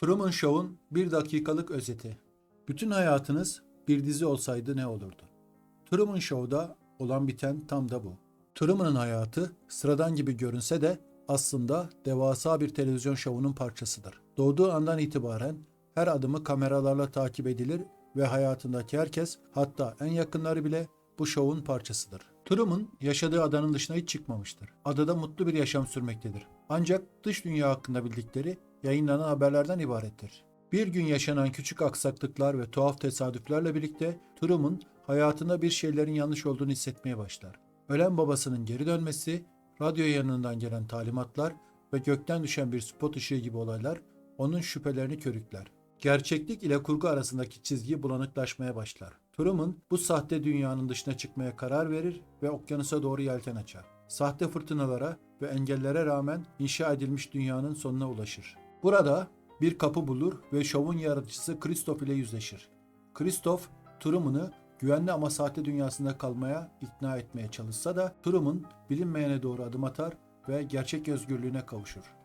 Truman Show'un bir dakikalık özeti. Bütün hayatınız bir dizi olsaydı ne olurdu? Truman Show'da olan biten tam da bu. Truman'ın hayatı sıradan gibi görünse de aslında devasa bir televizyon şovunun parçasıdır. Doğduğu andan itibaren her adımı kameralarla takip edilir ve hayatındaki herkes hatta en yakınları bile bu şovun parçasıdır. Truman yaşadığı adanın dışına hiç çıkmamıştır. Adada mutlu bir yaşam sürmektedir. Ancak dış dünya hakkında bildikleri yayınlanan haberlerden ibarettir. Bir gün yaşanan küçük aksaklıklar ve tuhaf tesadüflerle birlikte Truman hayatında bir şeylerin yanlış olduğunu hissetmeye başlar. Ölen babasının geri dönmesi, radyo yanından gelen talimatlar ve gökten düşen bir spot ışığı gibi olaylar onun şüphelerini körükler. Gerçeklik ile kurgu arasındaki çizgi bulanıklaşmaya başlar. Truman bu sahte dünyanın dışına çıkmaya karar verir ve okyanusa doğru yelken açar. Sahte fırtınalara ve engellere rağmen inşa edilmiş dünyanın sonuna ulaşır. Burada bir kapı bulur ve şovun yaratıcısı Christoph ile yüzleşir. Christoph, Truman'ı güvenli ama sahte dünyasında kalmaya ikna etmeye çalışsa da Truman bilinmeyene doğru adım atar ve gerçek özgürlüğüne kavuşur.